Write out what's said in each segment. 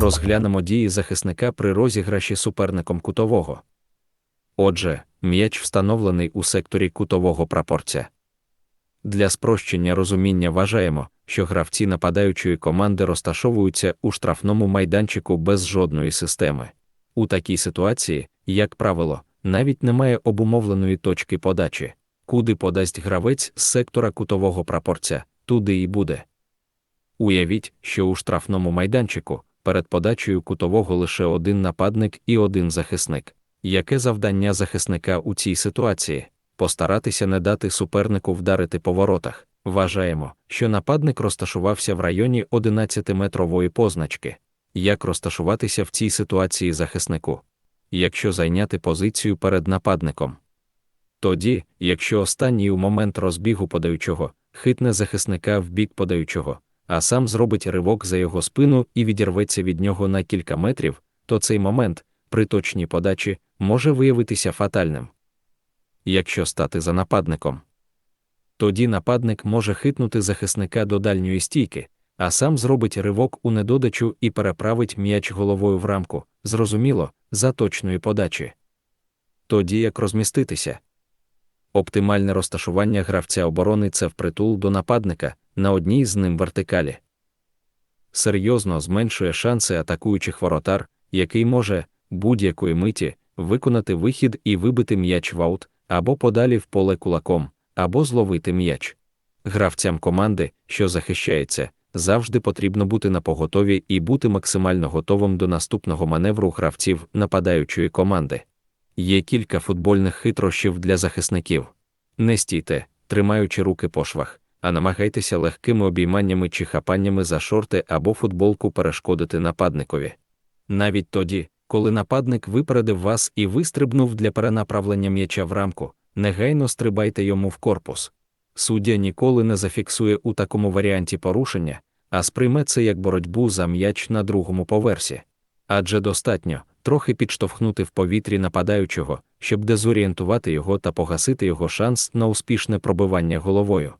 Розглянемо дії захисника при розіграші суперником кутового. Отже, м'яч встановлений у секторі кутового прапорця. Для спрощення розуміння вважаємо, що гравці нападаючої команди розташовуються у штрафному майданчику без жодної системи. У такій ситуації, як правило, навіть немає обумовленої точки подачі, куди подасть гравець з сектора кутового прапорця, туди і буде. Уявіть, що у штрафному майданчику перед подачею кутового лише один нападник і один захисник. Яке завдання захисника у цій ситуації? Постаратися не дати супернику вдарити по воротах. Вважаємо, що нападник розташувався в районі 11-метрової позначки. Як розташуватися в цій ситуації захиснику? Якщо зайняти позицію перед нападником. Тоді, якщо останній у момент розбігу подаючого, хитне захисника в бік подаючого, а сам зробить ривок за його спину і відірветься від нього на кілька метрів, то цей момент, при точній подачі, може виявитися фатальним. Якщо стати за нападником, тоді нападник може хитнути захисника до дальньої стійки, а сам зробить ривок у недодачу і переправить м'яч головою в рамку, зрозуміло, за точної подачі. Тоді як розміститися. Оптимальне розташування гравця оборони це впритул до нападника на одній з ним вертикалі. Серйозно зменшує шанси атакуючих воротар, який може будь-якої миті виконати вихід і вибити м'яч в аут, або подалі в поле кулаком, або зловити м'яч. Гравцям команди, що захищається, завжди потрібно бути на поготові і бути максимально готовим до наступного маневру гравців нападаючої команди. Є кілька футбольних хитрощів для захисників. Не стійте, тримаючи руки по швах, а намагайтеся легкими обійманнями чи хапаннями за шорти або футболку перешкодити нападникові. Навіть тоді, коли нападник випередив вас і вистрибнув для перенаправлення м'яча в рамку, негайно стрибайте йому в корпус. Суддя ніколи не зафіксує у такому варіанті порушення, а сприйме це як боротьбу за м'яч на другому поверсі. Адже достатньо трохи підштовхнути в повітрі нападаючого, щоб дезорієнтувати його та погасити його шанс на успішне пробивання головою.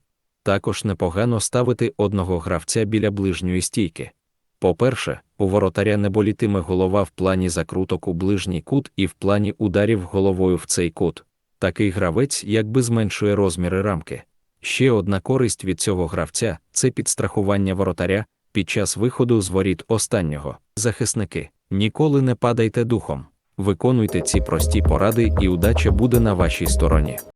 Також непогано ставити одного гравця біля ближньої стійки. По-перше, у воротаря не болітиме голова в плані закруток у ближній кут і в плані ударів головою в цей кут. Такий гравець якби зменшує розміри рамки. Ще одна користь від цього гравця це підстрахування воротаря під час виходу з воріт останнього. Захисники, ніколи не падайте духом. Виконуйте ці прості поради, і удача буде на вашій стороні.